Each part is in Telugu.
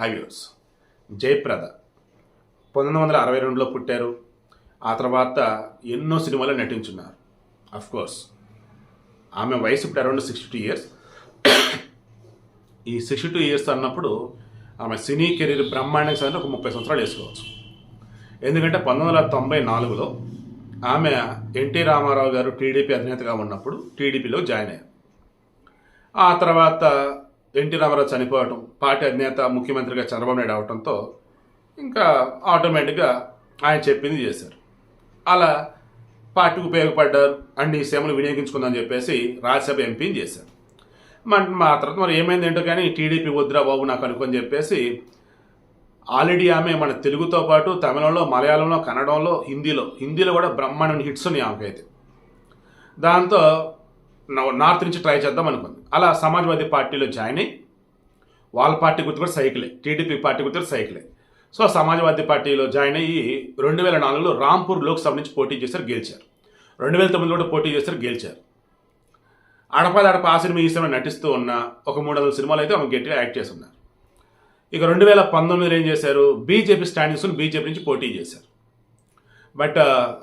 హైవ్యూర్స్ జయప్రద. పంతొమ్మిది వందల అరవై రెండులో పుట్టారు. ఆ తర్వాత ఎన్నో సినిమాలు నటించున్నారు. అఫ్ కోర్స్ ఆమె వయసు ఇప్పుడు అరౌండ్ సిక్స్టీ టూ ఇయర్స్ ఈ సిక్స్టీ టూ ఇయర్స్ అన్నప్పుడు ఆమె సినీ కెరీర్ బ్రహ్మాండంగా సార్ ఒక ముప్పై సంవత్సరాలు వేసుకోవచ్చు. ఎందుకంటే పంతొమ్మిది వందల తొంభై నాలుగులో ఆమె ఎన్టీ రామారావు గారు టీడీపీ అధినేతగా ఉన్నప్పుడు టీడీపీలో జాయిన్ అయ్యారు. ఆ తర్వాత ఎన్టీ రామారావు చనిపోవటం పార్టీ అధినేత ముఖ్యమంత్రిగా చంద్రబాబు నాయుడు అవటంతో ఇంకా ఆటోమేటిక్గా ఆయన చెప్పింది చేశారు. అలా పార్టీకి ఉపయోగపడ్డారు అండ్ ఈ సేవలు వినియోగించుకుందని చెప్పేసి రాజ్యసభ ఎంపీని చేశారు. మరి మా తర్వాత మరి ఏమైంది ఏంటో కానీ టీడీపీ వద్దురా బాబు నాకు అనుకొని చెప్పేసి ఆల్రెడీ ఆమె మన తెలుగుతో పాటు తమిళంలో మలయాళంలో కన్నడంలో హిందీలో హిందీలో కూడా బ్రహ్మాండమైన హిట్స్ ఉన్నాయి ఆమెకైతే. దాంతో నార్త్ నుంచి ట్రై చేద్దాం అనుకుంది. అలా సమాజ్వాదీ పార్టీలో జాయిన్ అయ్యి వాళ్ళ పార్టీ గుర్తు కూడా సైకిలే టీడీపీ పార్టీ గుర్తు కూడా సైకిలే. సో సమాజ్వాదీ పార్టీలో జాయిన్ అయ్యి రెండు వేల నాలుగులో రాంపూర్ లోక్సభ నుంచి పోటీ చేశారు గెలిచారు. రెండు వేల తొమ్మిది కూడా పోటీ చేశారు గెలిచారు. అడపాదడప ఆ సినిమా ఈ సినిమా నటిస్తూ ఉన్న ఒక మూడు వందల సినిమాలు అయితే ఆమె గట్టిగా యాక్ట్ చేస్తున్నారు. ఇక రెండు వేల పంతొమ్మిదిలో ఏం చేశారు? బీజేపీ స్టాండ్ బీజేపీ నుంచి పోటీ చేశారు. బట్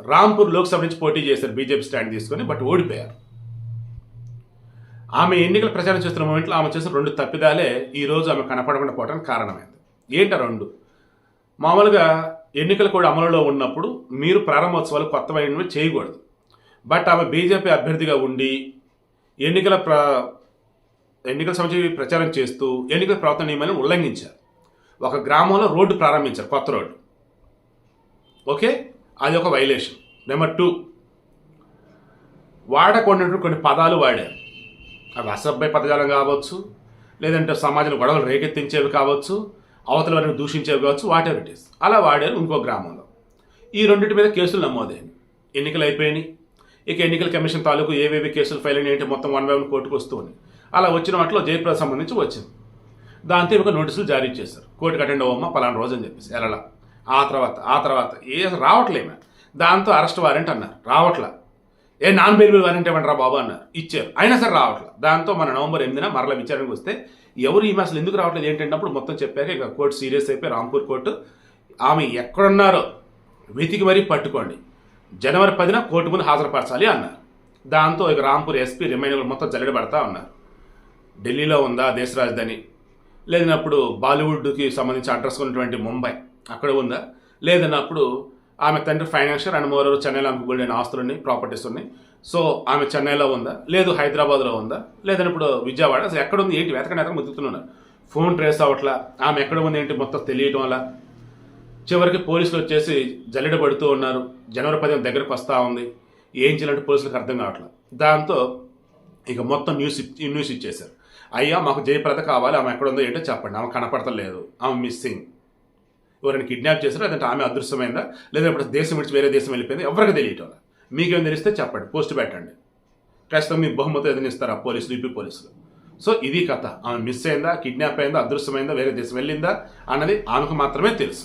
రాంపూర్ లోక్సభ నుంచి పోటీ చేశారు బీజేపీ స్టాండ్ తీసుకొని బట్ ఓడిపోయారు. ఆమె ఎన్నికల ప్రచారం చేస్తున్న మూమెంట్లో ఆమె చేసిన రెండు తప్పిదాలే ఈ రోజు ఆమె కనపడకుండా పోవడానికి కారణమైంది. ఏంట రెండు? మామూలుగా ఎన్నికలు కూడా అమలులో ఉన్నప్పుడు మీరు ప్రారంభోత్సవాలు కొత్తమైనవి చేయకూడదు. బట్ ఆమె బీజేపీ అభ్యర్థిగా ఉండి ఎన్నికల ప్ర ఎన్నికల సంబంధించి ప్రచారం చేస్తూ ఎన్నికల ప్రవర్తన నియమాలను ఉల్లంఘించారు. ఒక గ్రామంలో రోడ్డు ప్రారంభించారు కొత్త రోడ్డు. ఓకే? అది ఒక వైలేషన్. Number two. వాడకుండా కొన్ని పదాలు వాడారు. అవి అసభ్య పదజాలం కావచ్చు లేదంటే సమాజంలో గొడవలు రేకెత్తించేవి కావచ్చు అవతల వారిని దూషించేవి కావచ్చు వాట్ ఎవర్ ఇట్ ఈస్ అలా వాడారు ఇంకో గ్రామంలో. ఈ రెండింటి మీద కేసులు నమోదైనవి ఎన్నికలు అయిపోయినాయి. ఇక ఎన్నికల కమిషన్ తాలూకు ఏవేవి కేసులు ఫైల్ అయినాయి అంటే మొత్తం వన్ బై వన్ కోర్టుకు వస్తూ ఉన్నాయి అలా వచ్చిన వాటిలో జయప్రద సంబంధించి వచ్చింది. దాంతో ఒక నోటీసులు జారీ చేశారు. కోర్టుకు అటెండ్ అవ్వమ్మా పలానా రోజు అని చెప్పేసి. ఎలా ఆ తర్వాత ఆ తర్వాత ఏ రావట్లేమే. దాంతో అరెస్ట్ వారెంట్ అన్నారు. రావట్లా? ఏ నాన్ బెయిలబుల్ వారెంట్ ఇవ్వండి రా బాబు అన్నారు ఇచ్చారు. అయినా సరే రావట్లేదు దాంతో మన నవంబర్ ఎనిమిదిన మరల విచారణకు వస్తే ఎవరు ఈ అసలు ఎందుకు రావట్లేదు ఏంటంటే అప్పుడు మొత్తం చెప్పాక ఇక కోర్టు సీరియస్ అయిపోయి రాంపూర్ కోర్టు ఆమె ఎక్కడున్నారో వెతికి మరీ పట్టుకోండి. జనవరి పదిన కోర్టు ముందు హాజరుపరచాలి అన్నారు. దాంతో ఇక రాంపూర్ ఎస్పీ రిమైండర్ మొత్తం జల్లెడ పడతా ఉన్నారు. ఢిల్లీలో ఉందా దేశ రాజధాని? లేదన్నప్పుడు బాలీవుడ్కి సంబంధించి అడ్రస్ ఉన్నటువంటి ముంబై అక్కడ ఉందా? లేదన్నప్పుడు ఆమె తండ్రి ఫైనాన్షియల్ అండ్ మోరర్ చెన్నైలో ఆమెకు గోల్డెన్ ఆస్తులు ఉన్నాయి ప్రాపర్టీస్ ఉన్నాయి. సో ఆమె చెన్నైలో ఉందా? లేదు హైదరాబాద్లో ఉందా? లేదన్నప్పుడు విజయవాడ అసలు ఎక్కడ ఉంది? ఏంటి? వెతకని ఎక్కడ ముతుకుతున్నారు ఫోన్ ట్రేస్ అవ్వట్లా? ఆమె ఎక్కడ ఉంది ఏంటి? మొత్తం తెలియటం వల్ల? చివరికి పోలీసులు వచ్చేసి జల్లెడ పడుతూ ఉన్నారు. జనవరి పదిహేను దగ్గరకు వస్తూ ఉంది. ఏం చేయాలంటే పోలీసులకు అర్థం కావట్లేదు దాంతో ఇక మొత్తం న్యూస్ న్యూస్ ఇచ్చేశారు. అయ్యా మాకు జయప్రద కావాలి. ఆమె ఎక్కడ ఉందో ఏంటో చెప్పండి. ఆమె కనపడతలేదు. ఆమె మిస్సింగ్. ఎవరైనా కిడ్నాప్ చేశారో? లేదంటే ఆమె అదృశ్యమైందా? లేదా ఇప్పుడు దేశం విడిచి వేరే దేశం వెళ్ళిపోయింది? ఎవరికి తెలియటం మీకేం తెలిస్తే చెప్పండి. పోస్ట్ పెట్టండి ఖచ్చితంగా మీ బహుమతి ఏదైనా ఇస్తారా? పోలీసులు యూపీ పోలీసులు. సో ఇది కథ. ఆమె మిస్ అయిందా? కిడ్నాప్ అయిందా? అదృశ్యమైందా? వేరే దేశం వెళ్ళిందా? అన్నది ఆమెకు మాత్రమే తెలుసు.